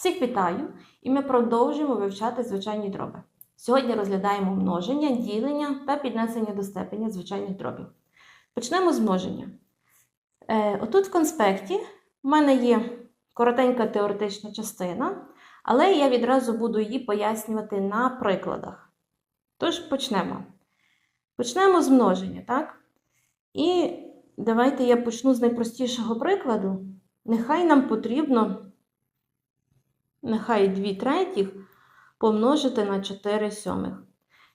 Всіх вітаю! І ми продовжуємо вивчати звичайні дроби. Сьогодні розглядаємо множення, ділення та піднесення до степеня звичайних дробів. Почнемо з множення. Е, отут в конспекті в мене є коротенька теоретична частина, але я відразу буду її пояснювати на прикладах. Тож почнемо. Почнемо з множення, так? І давайте я почну з найпростішого прикладу. Нехай нам потрібно нехай 2 третіх помножити на 4 сьомих.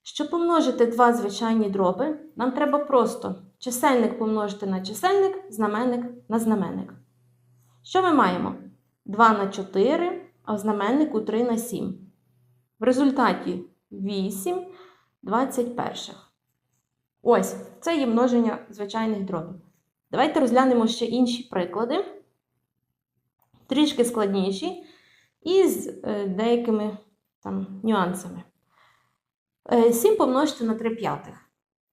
Щоб помножити два звичайні дроби, нам треба просто чисельник помножити на чисельник, знаменник на знаменник. Що ми маємо? 2 на 4, а в знаменнику 3 на 7. В результаті 8 21. Ось, це є множення звичайних дробів. Давайте розглянемо ще інші приклади, трішки складніші і з е, деякими там, нюансами. Е, 7 помножити на 3 п'ятих.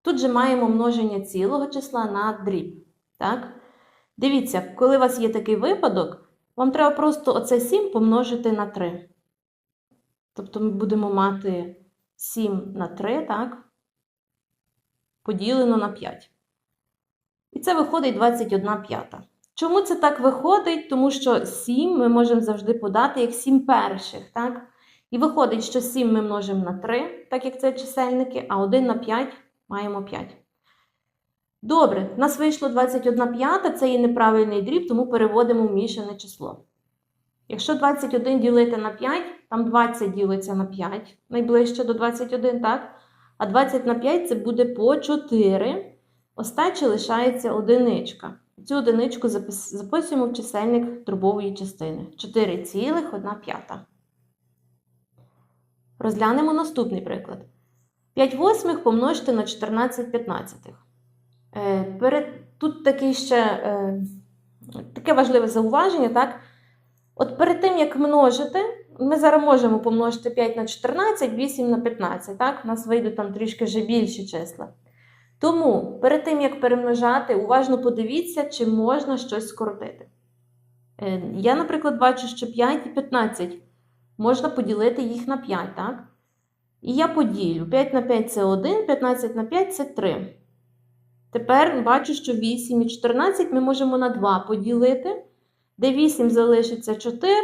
Тут же маємо множення цілого числа на дріб. Так? Дивіться, коли у вас є такий випадок, вам треба просто оце 7 помножити на 3. Тобто ми будемо мати 7 на 3, так? Поділено на 5. І це виходить 21 п'ята. Чому це так виходить? Тому що 7 ми можемо завжди подати як 7 перших. так? І виходить, що 7 ми множимо на 3, так як це чисельники, а 1 на 5 маємо 5. Добре, в нас вийшло 21 п'ята, це є неправильний дріб, тому переводимо в мішане число. Якщо 21 ділити на 5, там 20 ділиться на 5, найближче до 21, так? А 20 на 5 це буде по 4. Остачі лишається одиничка. Цю одиничку записуємо в чисельник дробової частини. 4,1. Розглянемо наступний приклад. 5 восьмих помножити на 14 п'ятнадцятих. Е. Тут таке ще е, таке важливе зауваження, так? От перед тим, як множити, ми зараз можемо помножити 5 на 14, 8 на 15, так? У нас вийдуть там трішки вже більші числа. Тому перед тим, як перемножати, уважно подивіться, чи можна щось скоротити. Е, Я, наприклад, бачу, що 5 і 15 можна поділити їх на 5, так? І я поділю. 5 на 5 це 1, 15 на 5 це 3. Тепер бачу, що 8 і 14 ми можемо на 2 поділити. Де 8 залишиться 4,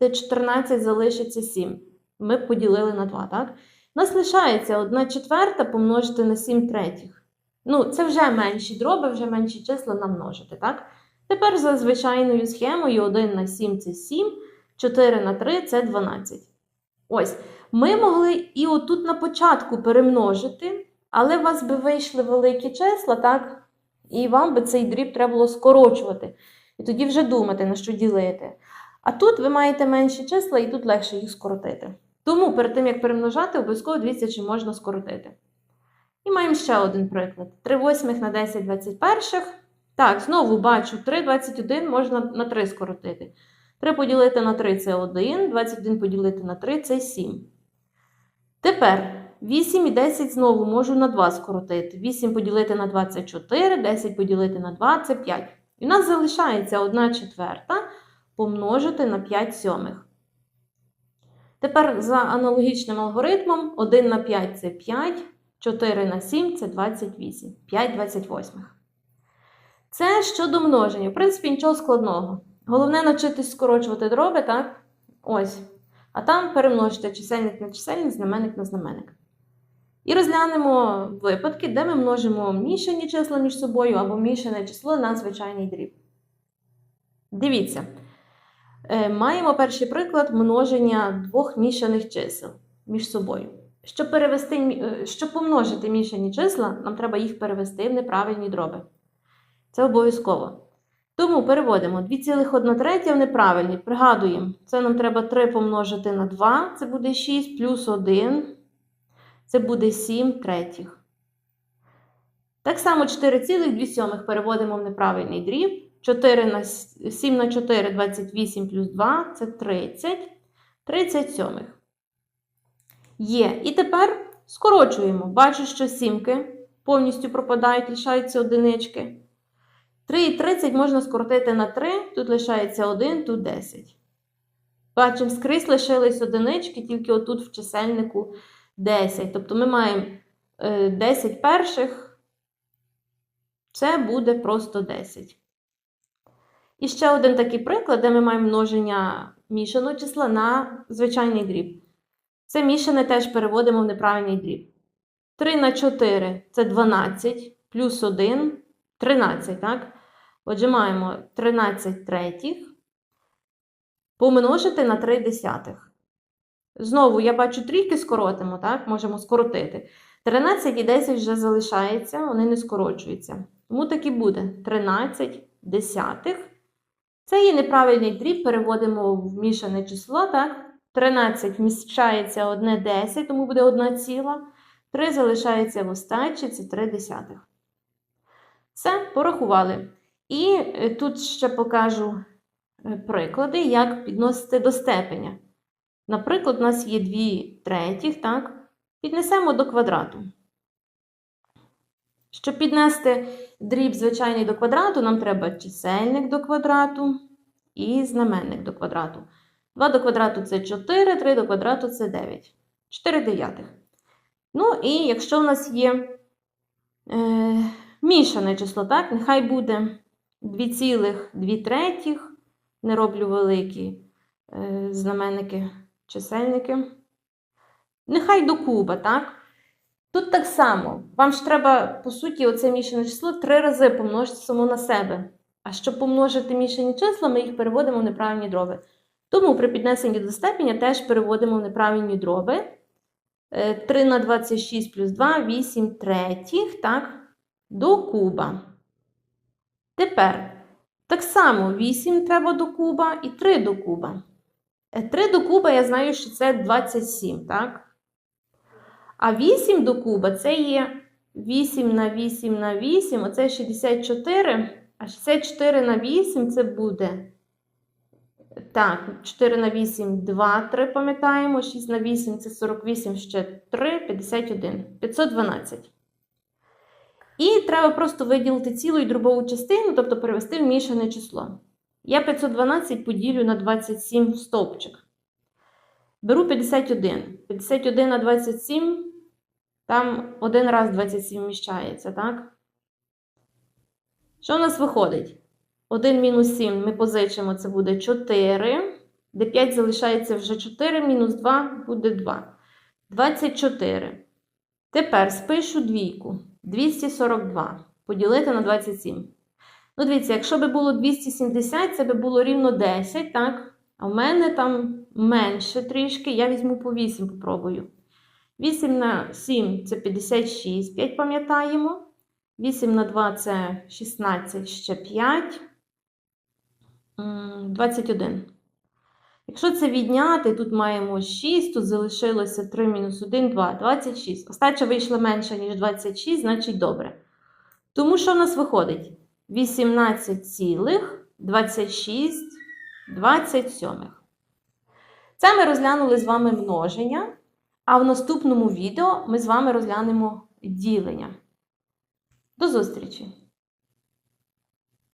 де 14 залишиться 7. Ми поділили на 2, так? Нас лишається 1 четверта помножити на 7 третіх. Ну, це вже менші дроби, вже менші числа нам множити, так? Тепер за звичайною схемою 1 на 7 це 7, 4 на 3 це 12. Ось. Ми могли і отут на початку перемножити, але у вас би вийшли великі числа, так? І вам би цей дріб треба було скорочувати. І тоді вже думати, на що ділити. А тут ви маєте менші числа, і тут легше їх скоротити. Тому перед тим, як перемножати, обов'язково дивіться, чи можна скоротити. І маємо ще один приклад. 3 восьмих на 10 21. Так, знову бачу, 3 21 можна на 3 скоротити. 3 поділити на 3 це 1, 21 поділити на 3 це 7. Тепер 8 і 10 знову можу на 2 скоротити. 8 поділити на 2 це 4, 10 поділити на 2 це 5. І у нас залишається 1 четверта помножити на 5 сьомих. Тепер за аналогічним алгоритмом 1 на 5 це 5, 4 на 7 це 28, 5 28. Це щодо множення. В принципі, нічого складного. Головне навчитись скорочувати дроби, так? Ось. А там перемножити чисельник на чисельник, знаменник на знаменник. І розглянемо випадки, де ми множимо мішані числа між собою або мішане число на звичайний дріб. Дивіться. Е, Маємо перший приклад множення двох мішаних чисел між собою. Щоб, перевести, е, щоб помножити мішані числа, нам треба їх перевести в неправильні дроби. Це обов'язково. Тому переводимо 2,1 третя в неправильні. Пригадуємо, це нам треба 3 помножити на 2, це буде 6, плюс 1, це буде 7 третіх. Так само 4,2 переводимо в неправильний дріб. 4 на 7 на 4 28 плюс 2 це 30. 37. Є. І тепер скорочуємо. Бачу, що сімки повністю пропадають, лишаються одинички. 3 і 30 можна скоротити на 3, тут лишається 1, тут 10. Бачимо, скрізь лишились одинички, тільки отут в чисельнику 10. Тобто ми маємо е, 10 перших, це буде просто 10. І ще один такий приклад, де ми маємо множення мішаного числа на звичайний дріб. Це мішане теж переводимо в неправильний дріб. 3 на 4 це 12, плюс 1 13, так? Отже, маємо 13 третіх помножити на 3 десятих. Знову, я бачу, трійки скоротимо, так? Можемо скоротити. 13 і 10 вже залишається, вони не скорочуються. Тому так і буде 13 десятих. Це є неправильний дріб, переводимо в мішане число, так? 13 вміщається 1 10, тому буде 1 ціла. 3 залишається в остачі, це 3 десятих. Все, порахували. І е, тут ще покажу е, приклади, як підносити до степеня. Наприклад, у нас є 2 третіх, так? Піднесемо до квадрату. Щоб піднести дріб звичайний до квадрату, нам треба чисельник до квадрату і знаменник до квадрату. 2 до квадрату це 4, 3 до квадрату це 9. 4 дев'ятих. Ну, і якщо в нас є е, мішане число, так, нехай буде 2,2 третіх, не роблю великі е, знаменники, чисельники. Нехай до куба, так? Тут так само. Вам ж треба, по суті, оце мішане число три рази помножити само на себе. А щоб помножити мішані числа, ми їх переводимо в неправильні дроби. Тому при піднесенні до степеня теж переводимо в неправильні дроби. 3 на 26 плюс 2, 8 третіх, так, до куба. Тепер, так само 8 треба до куба і 3 до куба. 3 до куба я знаю, що це 27, так? А 8 до куба це є 8 на 8 на 8, оце 64, а 64 на 8 це буде. Так, 4 на 8, 2, 3, пам'ятаємо, 6 на 8 це 48, ще 3, 51, 512. І треба просто виділити цілу і дробову частину, тобто перевести в мішане число. Я 512 поділю на 27 в стовпчик. Беру 51. 51 на 27, там один раз 27 вміщається, так? Що у нас виходить? 1 мінус 7 ми позичимо, це буде 4. Де 5 залишається вже 4, мінус 2 буде 2. 24. Тепер спишу двійку. 242. Поділити на 27. Ну, дивіться, якщо би було 270, це би було рівно 10, так? А в мене там менше трішки. Я візьму по 8, попробую. 8 на 7 це 56, 5 пам'ятаємо. 8 на 2 це 16, ще 5. 21. Якщо це відняти, тут маємо 6, тут залишилося 3 мінус 1, 2, 26. Остача вийшла менша, ніж 26, значить добре. Тому що в нас виходить? 18 цілих 26 27. Це ми розглянули з вами множення, а в наступному відео ми з вами розглянемо ділення. До зустрічі!